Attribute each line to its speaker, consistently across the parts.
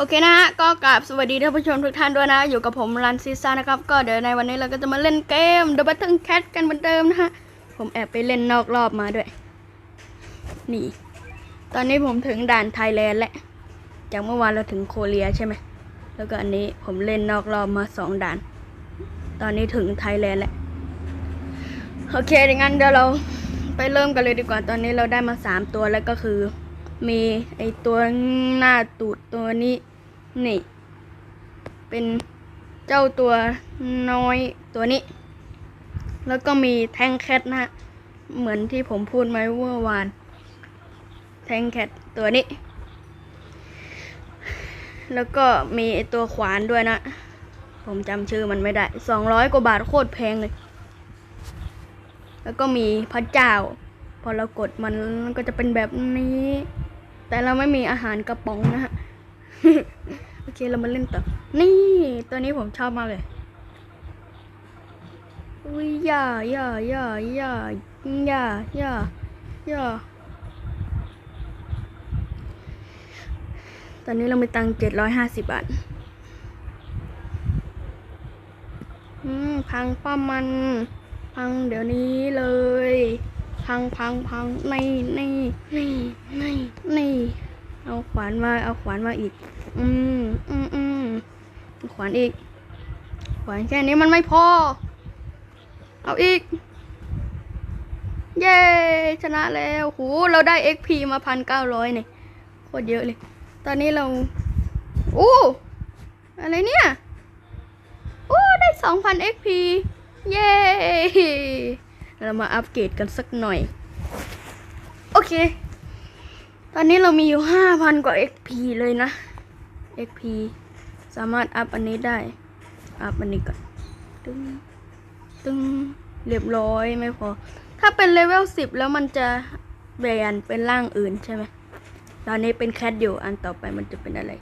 Speaker 1: โอเคนะฮะ ก็กราบสวัสดีท่านผู้ชมทุกท่านด้วยนะ อยู่กับผมรันซิซ่านะครับ ก็เดี๋ยวในวันนี้เราก็จะมาเล่นเกม The Battle Cat กันเหมือนเดิมนะฮะ ผมแอบไปเล่นนอกรอบมาด้วย นี่ ตอนนี้ผมถึงด่านไทยแลนด์แล้ว จากเมื่อวานเราถึงโคเรียใช่ไหม แล้วก็อันนี้ผมเล่นนอกรอบมาสองด่าน ตอนนี้ถึงไทยแลนด์แล้ว โอเคดังนั้นเดี๋ยวเราไปเริ่มกันเลยดีกว่า ตอนนี้เราได้มาสามตัวแล้วก็คือ มีไอตัวหน้าตูดตัวนี้ นี่ เป็นเจ้าตัวน้อยตัวนี้ แล้วก็มีแทงแคทนะเหมือนที่ผมพูดไหมเมื่อวาน แทงแคทตัวนี้ แล้วก็มีไอตัวขวานด้วยนะ ผมจำชื่อมันไม่ได้สองร้อยกว่าบาทโคตรแพงเลย แล้วก็มีพระเจ้าพอเรากดมันก็จะเป็นแบบนี้ แต่เราไม่มีอาหารกระป๋องนะฮะ โอเคเรามาเล่นต่อ นี่ ตัวนี้ผมชอบมากเลย อุ้ยย่าย่าย่าย่าย่าย่าย่าตอนนี้เรามีตังเจ็ดร้อยห้าสิบบาท อืม พังป้ามัน พังเดี๋ยวนี้เลย พังพังพังนี่นี่นี่นี่นี่เอาขวานมาเอาขวานมาอีก อืมอืมอืมขวานอีก ขวานแค่นี้มันไม่พอ เอาอีก เย้ชนะแล้วโหเราได้ XP มาพันเก้าร้อยเนี่ยโคตรเยอะเลย ตอนนี้เราโอ้อะไรเนี่ยโอ้ได้สองพัน XP เย้ เรามาอัปเกรดกันสักหน่อย โอเค ตอนนี้เรามีอยู่ห้าพันกว่า XP เลยนะ XP สามารถอัพอันนี้ได้ อัพอันนี้ก่อนตึ้งตึ้งเรียบร้อยไม่พอ ถ้าเป็นเลเวลสิบแล้วมันจะเปลี่ยนเป็นร่างอื่นใช่ไหมตอนนี้เป็นแคทอยู่ อันต่อไปมันจะเป็นอะไร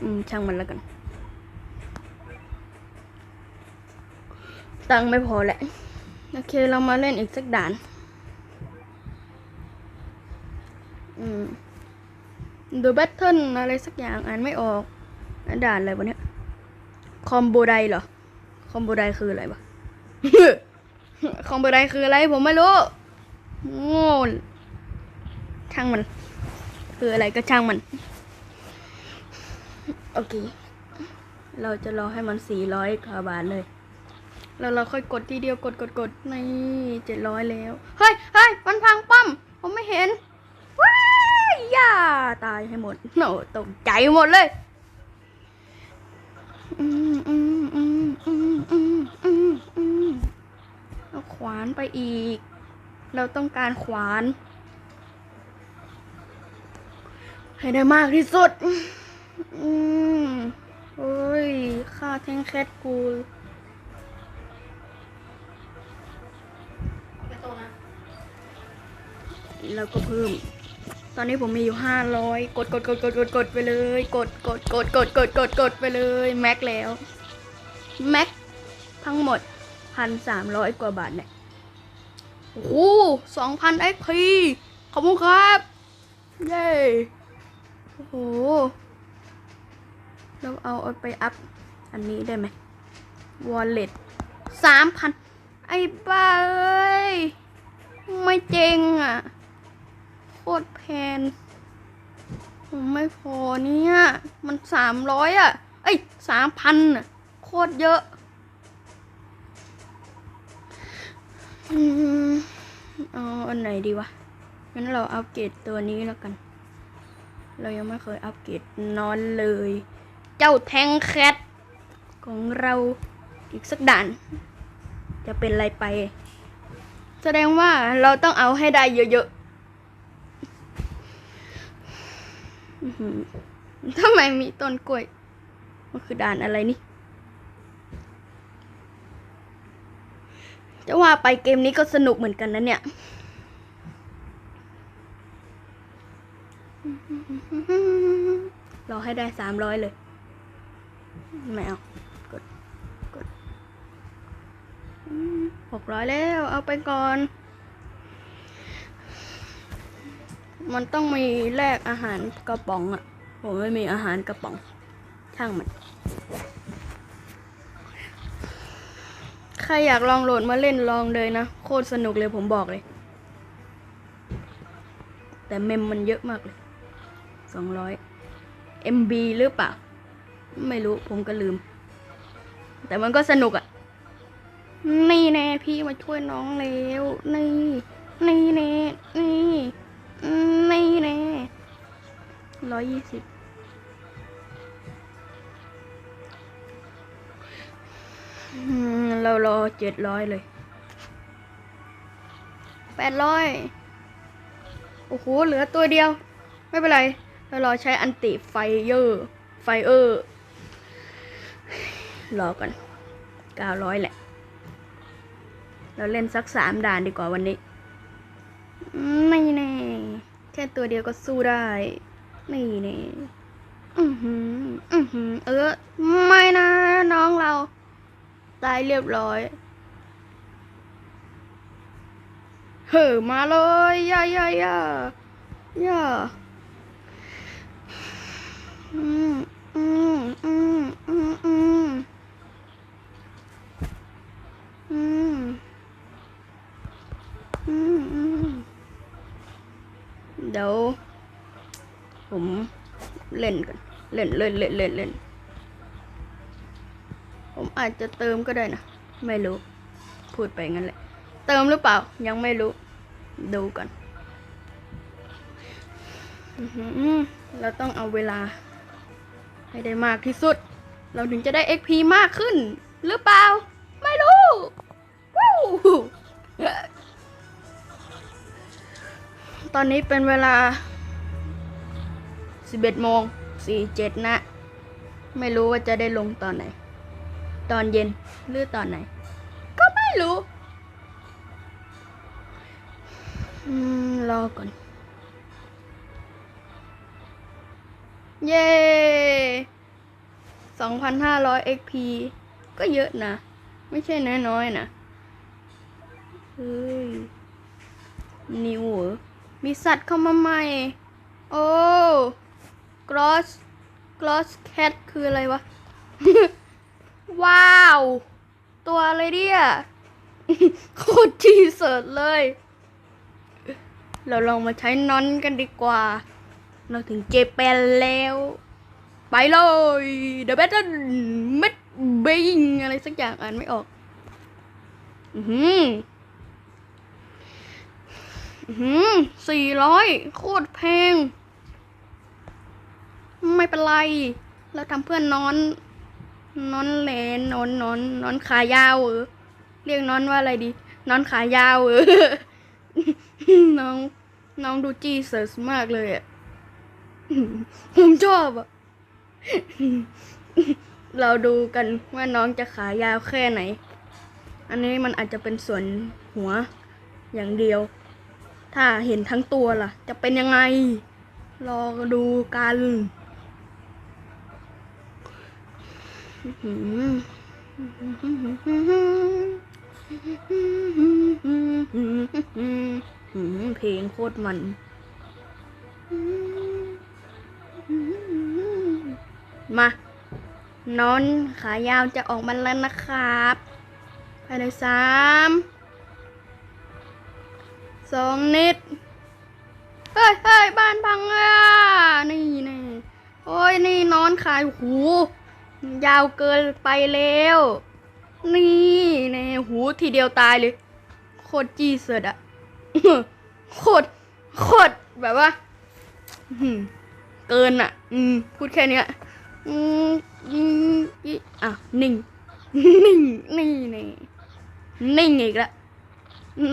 Speaker 1: อืม ช่างมันแล้วกัน ตังไม่พอแหละ โอเค เรามาเล่นอีกสักด่าน อืม The Battle อะไรสักอย่างอ่านไม่ออกอ่านด่านอะไรวะเนี่ยคอมโบไดเหรอ คอมโบไดคืออะไรวะ คอมโบไดคืออะไร ผมไม่รู้โง่ช่างมัน คืออะไรก็ช่างมัน โอเค เราจะรอให้มันสี่ร้อยกว่าบาทเลย แล้วเราค่อยกดทีเดียวกดกดกดนี่เจ็ดร้อยแล้ว เฮ้ยเฮ้ยมันพังปั๊มผมไม่เห็นว้ายย่าตายให้หมดโนตกใจหมดเลยอืมอืมอืมอืมอืมอืมอืมเอาขวานไปอีก เราต้องการขวาน ให้ได้มากที่สุด อืมเฮ้ย ค่าแท่งแคทกู แล้วก็เพิ่ม ตอนนี้ผมมีอยู่ห้าร้อยกดกดกดกดกดกดไปเลย กดกดกดกดกดกดกดไปเลยแม็กแล้วแม็กทั้งหมดพันสามร้อยกว่าบาทเนี่ยโอ้โหสองพันไอพีขอบคุณครับเย้โอ้โหเราเอาเอาไปอัพอันนี้ได้ไหม wallet สามพันไอ้บ้าเอ้ย ไม่เจงอะ โคตรแพงผมไม่พอเนี่ย มันสามร้อยอะ เอ้ยสามพันอะ โคตรเยอะอืมเอาอันไหนดีวะ งั้นเราอัปเกรดตัวนี้แล้วกัน เรายังไม่เคยอัปเกรดนอนเลย เจ้าแทงแคทของเราอีกสักด่าน จะเป็นอะไรไป แสดงว่าเราต้องเอาให้ได้เยอะๆอื้อหือ ทำไมมีต้นกล้วย มันคือด่านอะไรนี่ จะว่าไปเกมนี้ก็สนุกเหมือนกันนะเนี่ย รอให้ได้สามร้อยเลย ไม่เอา กด กดหกร้อยแล้ว เอาไปก่อน มันต้องมีแลกอาหารกระป๋องอะผมไม่มีอาหารกระป๋องช่างมัน ใครอยากลองโหลดมาเล่นลองเลยนะ โคตรสนุกเลยผมบอกเลย แต่เมมมันเยอะมากเลยสองร้อย MB หรือเปล่า ไม่รู้ผมก็ลืม แต่มันก็สนุกอะ่ะนี่แน่พี่มาช่วยน้องแล้ว นี่ นี่แน่นี่ นี่แน่ร้อยยี่สิบเรารอเจ็ดร้อยเลยแปดร้อยโอ้โห เหลือตัวเดียว ไม่เป็นไร เรารอใช้อันติไฟเยอร์ไฟเออร์รอกันเก้าร้อยแหละ เราเล่นสักสามด่านดีกว่าวันนี้ ไม่แน่ แค่ ตัวเดียวก็สู้ได้ นี่นี่อือหือ อือหือ เออ ไม่นะ น้องเรา ตายเรียบร้อย เฮ้อมาเลยย่าย่าย่าย่าอืมอืมอืมอืมอืมอืมอืมเดี๋ยว ผมเล่นกันเล่นเล่นเล่นเล่นเล่นผมอาจจะเติมก็ได้นะ ไม่รู้ พูดไปงั้นแหละ เติมหรือเปล่า ยังไม่รู้ ดูก่อนเราต้องเอาเวลา ให้ได้มากที่สุด เราถึงจะได้ XP มากขึ้น หรือเปล่า ไม่รู้วู้ตอนนี้เป็นเวลา 11โมง47นะ ไม่รู้ว่าจะได้ลงตอนไหน ตอนเย็นหรือตอนไหน ก็ไม่รู้รอก่อน เย้2,500 XP ก็เยอะนะ ไม่ใช่น้อยๆนะ เฮ้ย นิวเหรอมีสัตว์เข้ามาใหม่ โอ้ Gross Gross Cat คืออะไรวะ ว้าว ตัวอะไรเนี่ยโคตรจีเสิร์ตเลย เราลองมาใช้นอนกันดีกว่า เราถึงเจแปนแล้ว ไปเลย The Battle m e d Bing อะไรสักอย่างอ่านไม่ออก อือหืออือหือสี่ร้อยโคตรแพง ไม่เป็นไร เราทำเพื่อนนอน นอนเลนนอนนอนนอนขายาวเออเรียกนอนว่าอะไรดี นอนขายาวเออน้อง น้องดูจีเซสมากเลยอะผมชอบอะเราดูกันว่าน้องจะขายาวแค่ไหน อันนี้มันอาจจะเป็นส่วนหัวอย่างเดียว ถ้าเห็นทั้งตัวล่ะ จะเป็นยังไง รอดูกัน อื้อหือหือ เพลงโคตรมันมานอนขายาวจะออกมาแล้วนะครับภายในสามสองนิด เฮ้ยเฮ้ยบ้านพังอะนี่นี่โอ้ยนี่นอนขายหู ยาวเกินไปแล้ว นี่แน่หูทีเดียวตายเลย โคตรจีเสดอะโคตรโคตรแบบว่าเกินอะอืมพูดแค่เนี้ยอืมอืมอีอะนิ่งนิ่งนี่แน่นิ่งอีกละ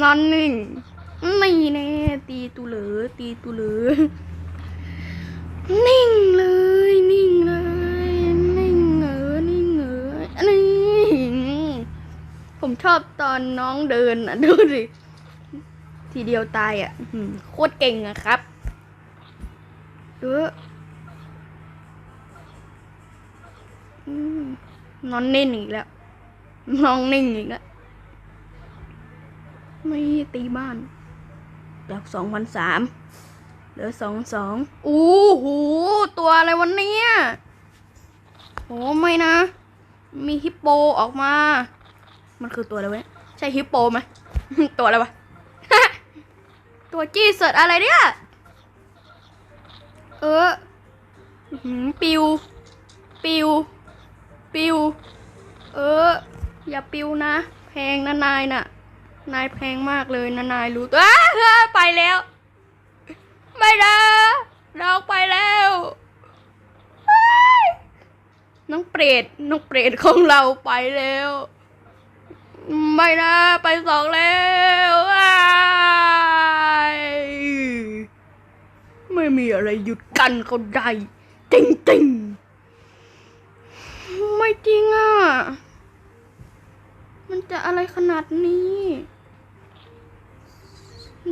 Speaker 1: นอนนิ่งนี่แน่ตีตูเหลือตีตูเหลือนิ่ง ผมชอบตอนน้องเดินอะ ดูสิ ทีเดียวตายอะอื้อหือโคตรเก่งอะครับเอออืมนอนนิ่งอีกแล้วน้องนิ่งอีกแล้ว ไม่ตีบ้านจากสองพันสามเหลือสองสองอู้หูตัวอะไรวันนี้โอ้ไม่นะ มีฮิปโปออกมา มันคือตัวอะไรวะเนี่ยใช่ฮิปโปไหมตัวอะไรวะ ตัวจี้เสิร์ตอะไรเนี่ย เออหือปิว ปิว ปิว เออ อย่าปิวนะ แพงนะนายน่ะ นายแพงมากเลยนะนายรู้ตัวอ้าไปแล้ว ไม่นะเราไปแล้วน้องเปรตน้องเปรตของเราไปแล้ว ไม่นะ ไปสองแล้วไม่มีอะไรหยุดกันเขาได้จริงจริงๆไม่จริงอะ มันจะอะไรขนาดนี้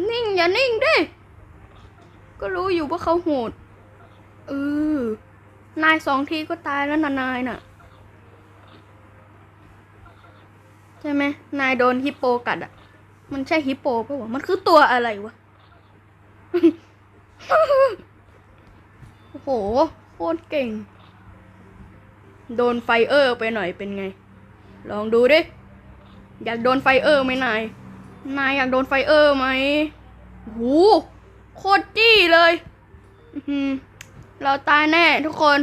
Speaker 1: นิ่งอย่านิ่งดิ ก็รู้อยู่ว่าเขาโหด เออ นายสองทีก็ตายแล้วนะนายน่ะ ใช่ไหมนายโดนฮิปโปกัดอะ มันใช่ฮิปโปปะวะ มันคือตัวอะไรวะ โอ้โห โคตรเก่ง โดนไฟเออร์ไปหน่อยเป็นไง ลองดูดิ อยากโดนไฟเออร์ไหมนาย นายอยากโดนไฟเออร์ไหมโอ้โหโคตรจี้เลย เราตายแน่ทุกคน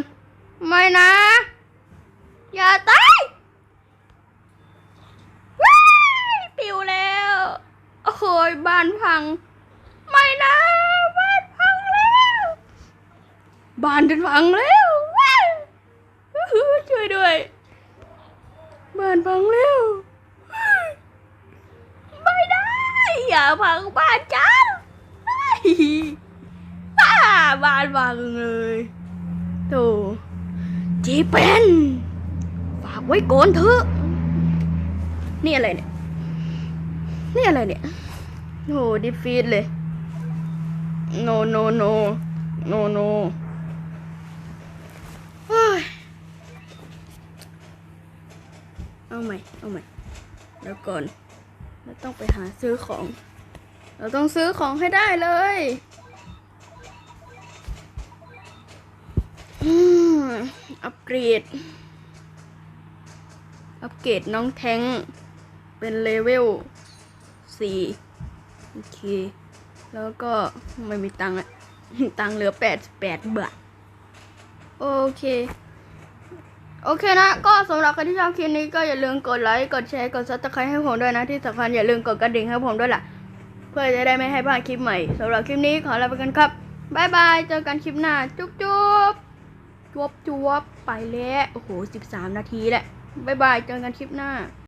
Speaker 1: ไม่นะ อย่าตายว้ายปิวแล้ว โอ้โห ยบ้านพัง ไม่นะบ้านพังแล้วบ้านฉันพังแล้วว้ายอื้อหือช่วยด้วยบ้านพังแล้วไม่ได้อย่าพังบ้านฉันบ้าบ้านพังเลยโธ่จีเป็นฝากไว้ก่อนเถอะนี่อะไรเนี่ย นี่อะไรเนี่ย โหดิฟีดเลย no no no no no เฮ้ยเอาใหม่ เอาใหม่ แล้วก่อน เราต้องไปหาซื้อของ เราต้องซื้อของให้ได้เลยอัปเกรด อัปเกรดน้องแท้ง เป็นเลเวลสี่ โอเค แล้วก็ไม่มีตังค์อะตังค์เหลือแปดแปดบาท โอเค โอเคนะ ก็สำหรับใครที่ชอบคลิปนี้ก็อย่าลืมกดไลค์ กดแชร์ กดซับสไครต์ให้ผมด้วยนะ ที่สำคัญอย่าลืมกดกระดิ่งให้ผมด้วยล่ะ เพื่อจะได้ไม่ให้พลาดคลิปใหม่สำหรับคลิปนี้ขอลาไปกันครับบายบาย เจอกันคลิปหน้า จุ๊บจุ๊บจวบจวบไปแล้ว โอ้โห 13 นาทีแหละบายบาย เจอกันคลิปหน้า